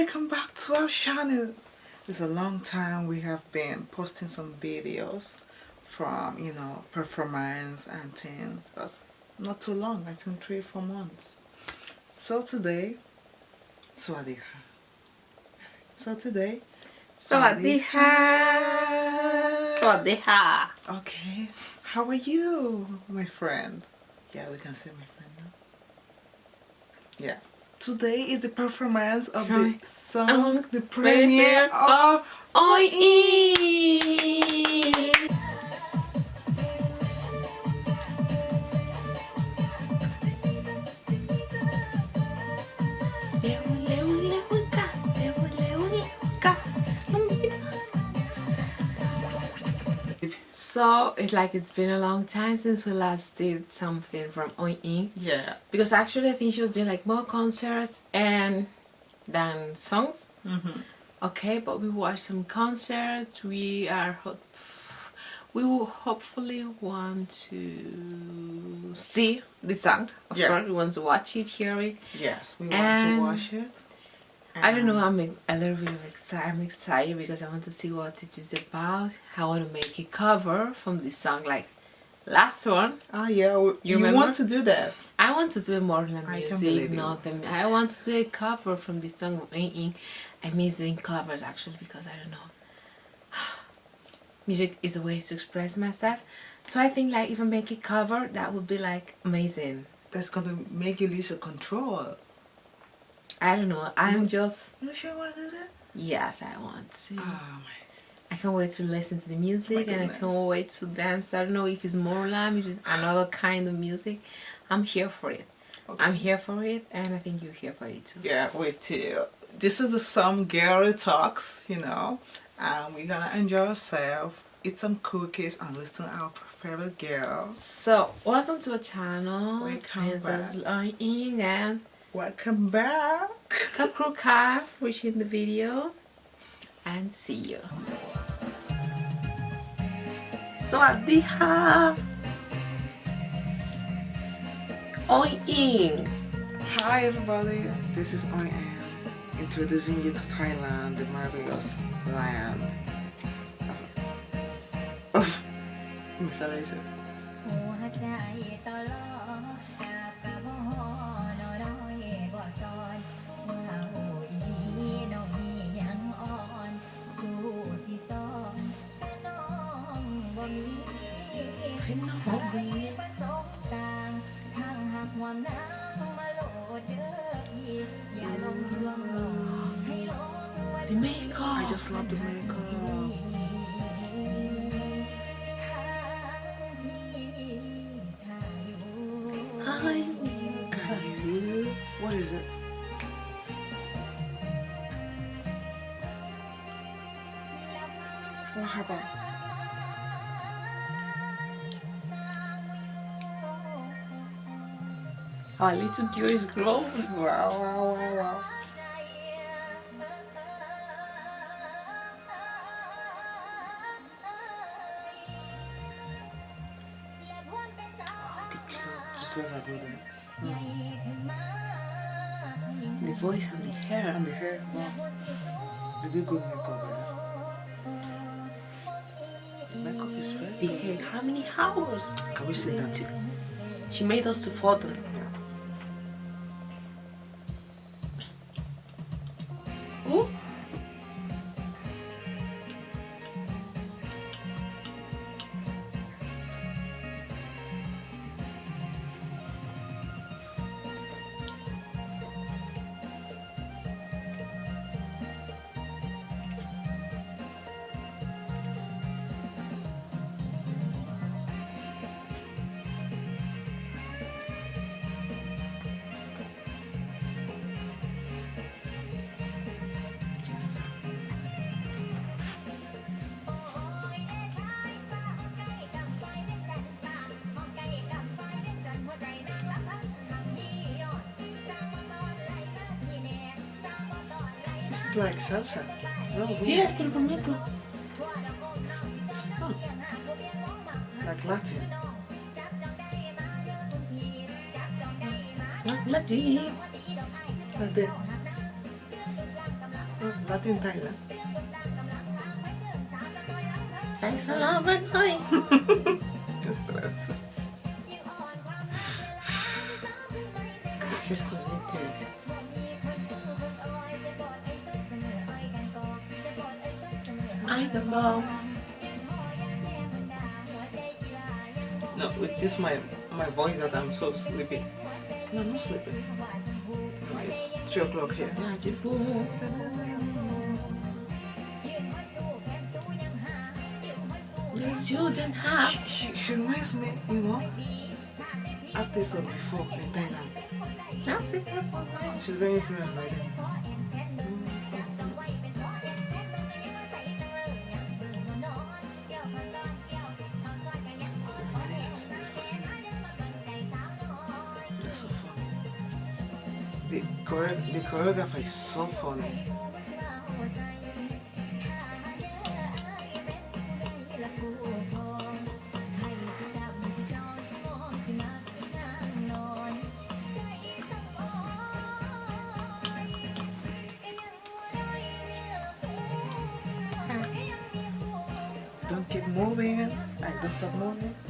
welcome back to our channel. It's a long time we have been posting some videos from you know performance and things but not too long I think three four months. So today swadika so today swadika swadika okay. How are you my friend? Yeah we can say my friend now. Yeah. Today is the performance of the song, the premiere of โ So it's like it's been a long time since we last did something from Oi Ing Yeah. because actually I think she was doing like more concerts and than songs. Mm-hmm. Okay, but we watched some concerts. We are ho- we will hopefully want to see the song. Of Yeah. course, we want to watch it, hear it. Yes, we want And- to watch it. I don't know. I'm a little bit excited. I'm excited because I want to see what it is about. I want to make a cover from this song, like last one. Ah, yeah. You You, want to do that? I want to do more than music, nothing. I want to do a cover from this song. Ing. I covers actually because I don't know. Music is a way to express myself. So I think like if I make a cover, that would be like amazing. That's gonna make you lose your control. I don't know. I'm just You sure you want to do that? yes, I want to. Oh my. I can't wait to listen to the music oh My and I can't wait to dance. I don't know if it's more lamb, if it's another kind of music. I'm here for it. Okay. I'm here for it, and I think you're here for it too. Yeah, wait till this is the some girl talks, you know, and we're gonna enjoy ourselves, eat some cookies, and listen to our favorite girls. So, welcome to our channel. Welcome This back. is Ing and Welcome back. Kakruka watching the video. And see you. สวัสดีค่ะโอ้ยอิง Hi everybody, this is I am introducing you to Thailand, the marvelous land. Oh, Miss Alicia. หั The makeup I just love the makeup. Hi. Can you? What is it? What happened? Our little girl is growing. Wow, wow, wow, wow. The clothes are good. eh? The voice and the hair. And the hair, wow. They do good makeup. Eh? Makeup is The very hair. How many hours? Can we sit down? She made us to fall Ooh. It's like salsa. No, sí, es tormento. Oh. Ah. Like Latin. Not Latin. Like the... Oh, Latin Thailand. Thai salama noi. Que stress. Che scusate. hide. No, with this my my voice that I'm so sleepy. No, I'm not sleepy. It's three o'clock here. Yes, you don't have. She, she, she reminds me, you know, artists of before in Thailand. That's it. She's very influenced by them. The, chore- the choreographer is so funny. Don't keep moving. I don't stop moving.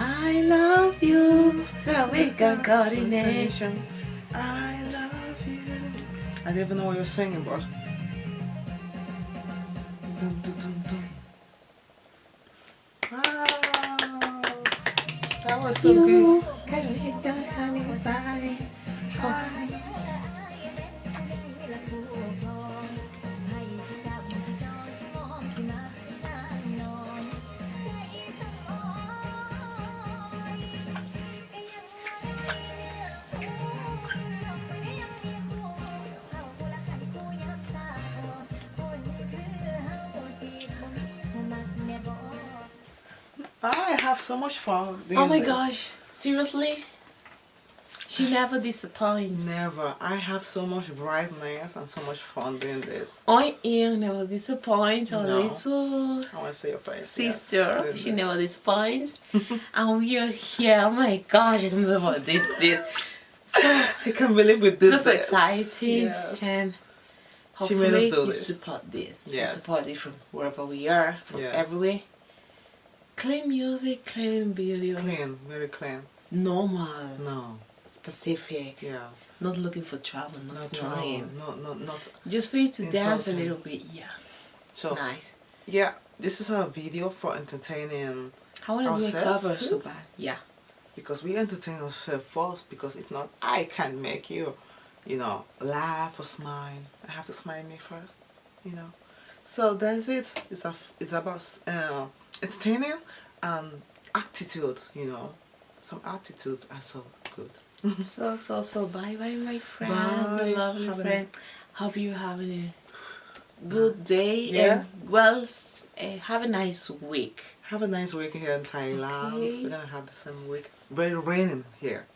I love you. Jamaican coordination. I love you. I don't even know what you're singing, but Dum, dum, dum, dum. Wow. That was so you good. Can lick your honey body. Oh. I have so much fun. Oh my this. gosh seriously she never disappoints Never. I have so much brightness and so much fun doing this. I am never disappoints our No. little I want to see your face. sister Yes, she this. never disappoints and we are here oh my gosh I never did this so I can't believe we did so, so exciting Yes. and She made us hopefully you this. support this you support it from wherever we are from Yes. everywhere clean music clean video Clean, very clean. normal No, specific yeah. not looking for trouble not, Not trying. No, no, not. just for you to dance a little bit yeah So, nice yeah, this is a video for entertaining I want to do a cover too? so bad yeah because we entertain ourselves first because if not, I can't make you, you know, laugh or smile. I have to smile me first, you know. So that's it. It's a, it's about uh, entertaining and attitude, you know. Some attitudes are so good. So so so bye bye my friends, Bye. lovely a friend. Hope you having a good day Yeah. and well uh, have a nice week. Have a nice week here in Thailand. Okay. We're gonna have the same week. Very raining here.